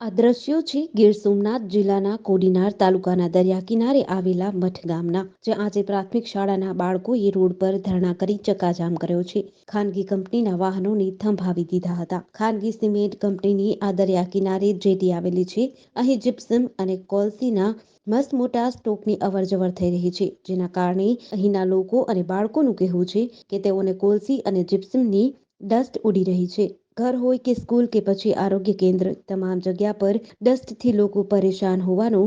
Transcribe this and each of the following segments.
આ દ્રશ્યો છે ગીર સોમનાથ જિલ્લાના કોડીનાર તાલુકાના દરિયા કિનારે આવેલા મઠ ગામના, જ્યાં આજે પ્રાથમિક શાળાના બાળકોએ રોડ પર ધરણા કરી ચક્કાજામ કર્યો છે. ખાનગી કંપનીના વાહનોને થંભાવી દીધા હતા. ખાનગી સિમેન્ટ કંપનીની આ દરિયા કિનારે જેટી આવેલી છે. અહીં જીપ્સમ અને કોલસીના મસ્ત મોટા સ્ટોકની અવરજવર થઈ રહી છે, જેના કારણે અહીંના લોકો અને બાળકોનું કહેવું છે કે તેઓને કોલસી અને જીપ્સમની ડસ્ટ ઉડી રહી છે. ઘર હોય કે સ્કૂલ કે પછી આરોગ્ય કેન્દ્ર, તમામ જગ્યા પર ડસ્ટથી લોકો પરેશાન હોવાનો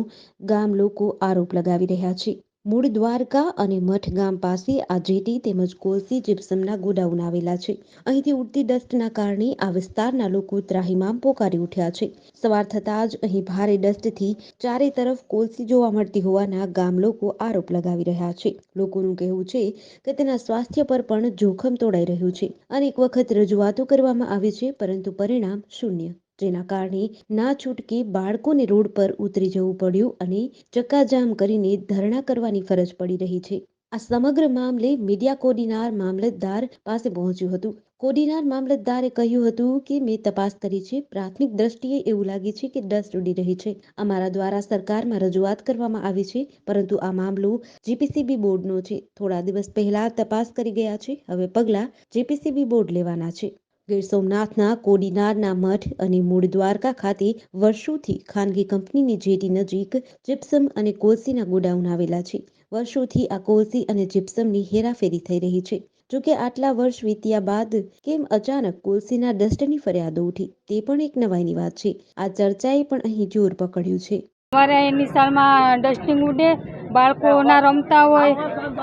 ગામ લોકો આરોપ લગાવી રહ્યા છે. મૂળ દ્વારકા અને મઠ ગામ પાસે આ જેટી તેમજ કોલસી જીપ્સમના ગોડાઉન આવેલા છે. અહીંથી ઉડતી ડસ્ટના કારણે આ વિસ્તારના લોકો ત્રાહિમામ પોકારી ઉઠ્યા છે. સવાર થતાં જ અહીં ભારે ડસ્ટથી ચારે તરફ કોલસી જોવા મળતી હોવાના ગામ લોકો આરોપ લગાવી રહ્યા છે. લોકોનું કહેવું છે કે તેના સ્વાસ્થ્ય પર પણ જોખમ તોડાઈ રહ્યું છે. અનેક વખત રજૂઆતો કરવામાં આવી છે, પરંતુ પરિણામ શૂન્ય. જેના કારણે ના છૂટકી બાળકોને રોડ પર ઉતરી જવું પડ્યું અને ચક્કાજામ કરીને ધરણા કરવાની ફરજ પડી રહી છે. આ સમગ્ર મામલે મીડિયા કોડીનાર મામલતદાર પાસે પહોંચ્યું હતું. કોડીનાર મામલતદારે કહ્યું હતું કે, મેં તપાસ કરી છે. પ્રાથમિક દ્રષ્ટિએ એવું લાગે છે કે ડસ્ટ ઉડી રહી છે. અમારા દ્વારા સરકારમાં રજૂઆત કરવામાં આવી છે, પરંતુ આ મામલો જીપીસીબી બોર્ડનો છે. થોડા દિવસ પહેલા તપાસ કરી ગયા છે. હવે પગલાં જીપીસીબી બોર્ડ લેવાના છે. ગીર સોમનાથના કોડીનારના મઠ અને મૂળ દ્વારકા ખાતે વર્ષોથી ખાનગી કંપનીની જેટી નજીક જીપ્સમ અને કોલસીના ગોડાઉન આવેલા છે. વર્ષોથી આ કોલસી અને જીપ્સમની હેરાફેરી થઈ રહી છે. જોકે આટલા વર્ષ વીત્યા બાદ કેમ અચાનક કોલસીના ડસ્ટની ફરિયાદો ઉઠી? તે પણ એક નવાઈની વાત છે. આ ચર્ચાએ પણ અહીં જોર પકડ્યું છે. અમારે નિશાળમાં ડસ્ટિંગ ઉડે, બાળકોના રમતા હોય,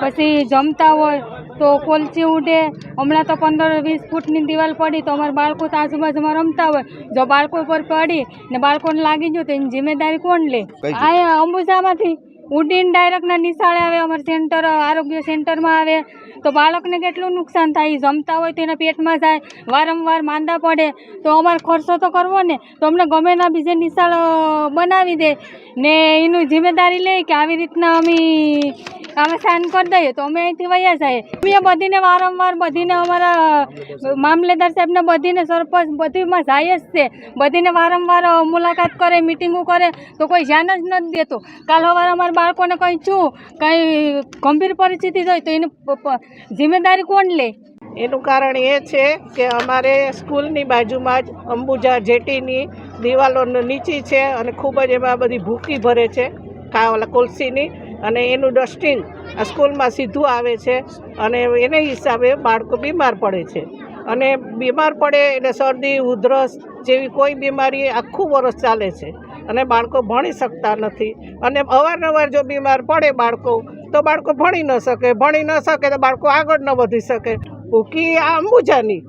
પછી જમતા હોય તો કોલચી ઉડે. હમણાં તો પંદર વીસ ફૂટની દિવાલ પડી તો અમારા બાળકો તો આજુબાજુમાં રમતા હોય. જો બાળકો પર પડી ને બાળકોને લાગી ગયું તો એની જિમ્મેદારી કોણ લે? આ અંબુજામાંથી ઉડીને ડાયરેક્ટના નિશાળે આવે અમારા સેન્ટર આરોગ્ય સેન્ટરમાં આવે. તો બાળકને કેટલું નુકસાન થાય જમતા હોય તો એના પેટમાં જાય, વારંવાર માંદા પડે. તો અમારે ખર્ચો તો કરવો ને, તો અમને ગમે ના બીજે નિશાળ બનાવી દે. ને એનું જિમ્મેદારી લે કે આવી રીતના અમે અમે સાઈન કરી દઈએ, તો અમે અહીંથી વયા જઈએ અમે બધીને વારંવાર, બધીને અમારા મામલેદાર સાહેબને બધીને સરપંચ બધીમાં જાય જ છે. બધીને વારંવાર મુલાકાત કરે, મિટિંગો કરે, તો કોઈ ધ્યાન જ નથી દેતું. કાલ સવારે અમારા બાળકોને કંઈ છું કંઈ ગંભીર પરિસ્થિતિ હોય તો એની જિમ્મેદારી કોણ લે? એનું કારણ એ છે કે અમારે સ્કૂલની બાજુમાં જ અંબુજા જેટીની દિવાલો નીચી છે અને ખૂબ જ એમાં બધી ભૂકી ભરે છે ઓલા કોલસીની. અને એનું ડસ્ટિંગ સ્કૂલમાં સીધું આવે છે અને એને હિસાબે બાળકો બીમાર પડે છે. અને બીમાર પડે એટલે શરદી, ઉધરસ જેવી કોઈ બીમારી આખું વરસ ચાલે છે અને બાળકો ભણી શકતા નથી. અને અવારનવાર જો બીમાર પડે બાળકો તો બાળકો ભણી ન શકે ભણી ન શકે તો બાળકો આગળ ન વધી શકે. ભૂકી આ અંબુજાની.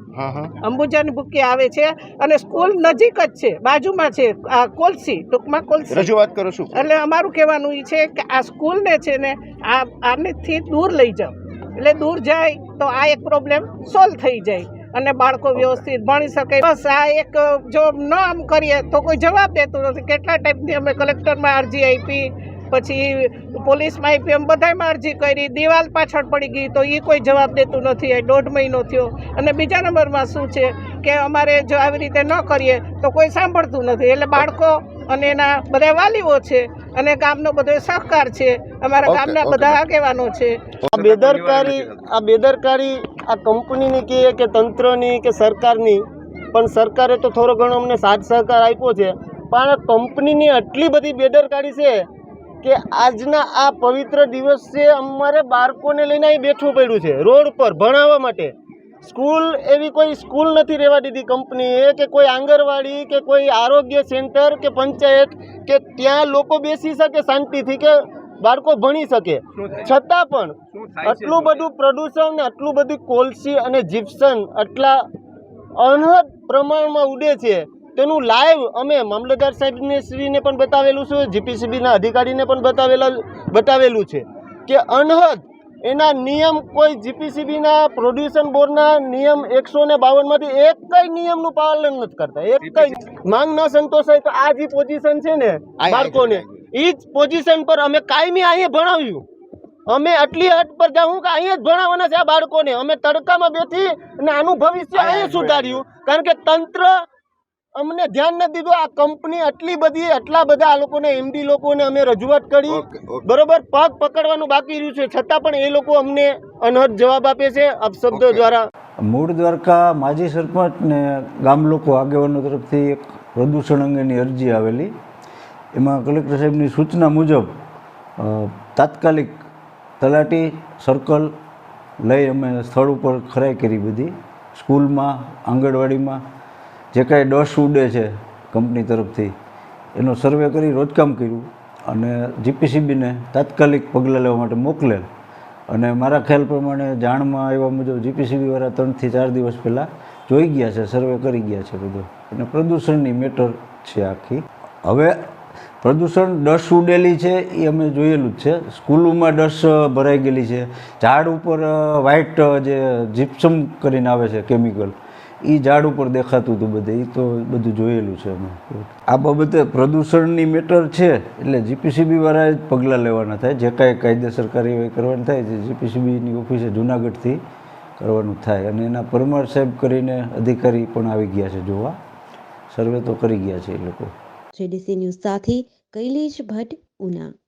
અંબુજાની ભૂકી આવે છે અને સ્કૂલ નજીક જ છે બાજુમાં છે આ કોલસી ટૂંકમાં કોલસી. રજૂઆત કરું છું એટલે અમારું કહેવાનું એ છે કે આ સ્કૂલને છે ને આ આનેથી દૂર લઈ જાઓ. એટલે દૂર જાય તો આ એક પ્રોબ્લેમ સોલ્વ થઈ જાય અને બાળકો વ્યવસ્થિત ભણી શકે. બસ આ એક જો ન આમ કરીએ તો કોઈ જવાબ દેતું નથી. કેટલા ટાઈપની અમે કલેક્ટરમાં અરજી આપી પછી પોલીસમાં આપી એમ બધામાં અરજી કરી દિવાલ પાછળ પડી ગઈ તો એ કોઈ જવાબ દેતું નથી એ દોઢ મહિનો થયો. અને બીજા નંબરમાં શું છે કે અમારે જો આવી રીતે ન કરીએ તો કોઈ સાંભળતું નથી. એટલે બાળકો અને એના બધા વાલીઓ છે અને ગામનો બધો સહકાર છે. અમારા ગામના બધા આગેવાનો છે. આ બેદરકારી આ બેદરકારી આ કંપનીની કહીએ કે તંત્રની કે સરકારની પણ સરકારે તો થોડો ઘણો અમને સાથ સહકાર આપ્યો છે. પણ કંપનીની આટલી બધી બેદરકારી છે કે આજના આ પવિત્ર દિવસે અમારે બાળકોને લઈને અહીં બેઠવું પડ્યું છે રોડ પર ભણાવવા માટે. સ્કૂલ એવી કોઈ સ્કૂલ નથી રહેવા દીધી કંપનીએ કે કોઈ આંગણવાડી કે કોઈ આરોગ્ય સેન્ટર કે પંચાયત કે ત્યાં લોકો બેસી શકે શાંતિથી કે બાળકો ભણી શકે. છતાં પણ આટલું બધું પ્રદૂષણ ને આટલું બધું કોલસી અને જીપ્સન આટલા અનહદ પ્રમાણમાં ઉડે છે તેનું લાઈવ અમે મામલતદાર સાહેબને શ્રીને પણ બતાવેલું છે જીપીસીબીના અધિકારીને પણ બતાવેલા બતાવેલું છે કે અનહદ એના નિયમ કોઈ જીપીસીબીના પ્રોડ્યુશન બોર્ડના નિયમ એકસો ને બાવનમાંથી એક કઈ નિયમનું પાલન નથી કરતા. એક કઈ માંગ ન સંતોષાય તો આ જે પોઝિશન છે ને બાળકોને એ જ પોઝિશન પર અમે કાયમી અહીંયા ભણાવ્યું. અમે આટલી હદ પર જાઉં કે અહીંયા જ ભણાવવાના છે આ બાળકોને. અમે તડકામાં બેઠી અને આનું ભવિષ્ય અહીંયા સુધાર્યું. કારણ કે તંત્ર અમને ધ્યાન નથી દીધું. આ કંપની આટલી બધી આટલા બધા આ લોકોને એમડી લોકોને અમે રજૂઆત કરી. બરોબર? પગ પકડવાનું બાકી રહ્યું છે. છતાં પણ એ લોકો અમને અનહદ જવાબ આપે છે અપશબ્દો દ્વારા. મૂળ દ્વારકા માજી સરપંચ ને ગામ લોકો આગેવાનો તરફથી એક પ્રદૂષણ અંગેની અરજી આવેલી. એમાં કલેક્ટર સાહેબની સૂચના મુજબ તાત્કાલિક તલાટી સર્કલ લઈ અમે સ્થળ ઉપર ખરાઈ કરી બધી. સ્કૂલમાં આંગણવાડીમાં જે કાંઈ ડસ ઉડે છે કંપની તરફથી, એનો સર્વે કરી રોજકામ કર્યું અને જીપીસીબીને તાત્કાલિક પગલાં લેવા માટે મોકલેલ. અને મારા ખ્યાલ પ્રમાણે જાણમાં આવ્યા મુજબ જીપીસીબી વાળા ત્રણથી ચાર દિવસ પહેલાં જોઈ ગયા છે, સર્વે કરી ગયા છે બધું. અને પ્રદૂષણની મેટર છે આખી. હવે પ્રદૂષણ ડસ ઉડેલી છે, એ અમે જોયેલું જ છે. સ્કૂલોમાં ડસ ભરાઈ ગયેલી છે. ઝાડ ઉપર વ્હાઇટ જે જીપ્સમ કરીને આવે છે કેમિકલ એ ઝાડ ઉપર દેખાતું હતું બધે એ તો બધું જોયેલું છે અમે. આ બાબતે પ્રદૂષણની મેટર છે, એટલે જીપીસીબી વાળાએ જ પગલાં લેવાના થાય. જે કાંઈ કાયદેસર કાર્યવાહી કરવાની થાય છે જીપીસીબીની ઓફિસે જુનાગઢથી કરવાનું થાય. અને એના પરમાર સાહેબ કરીને અધિકારી પણ આવી ગયા છે જોવા. સર્વે તો કરી ગયા છે એ લોકો. જેડીસી ન્યૂઝ સાથે કૈલેશ ભટ્ટ, ઉના.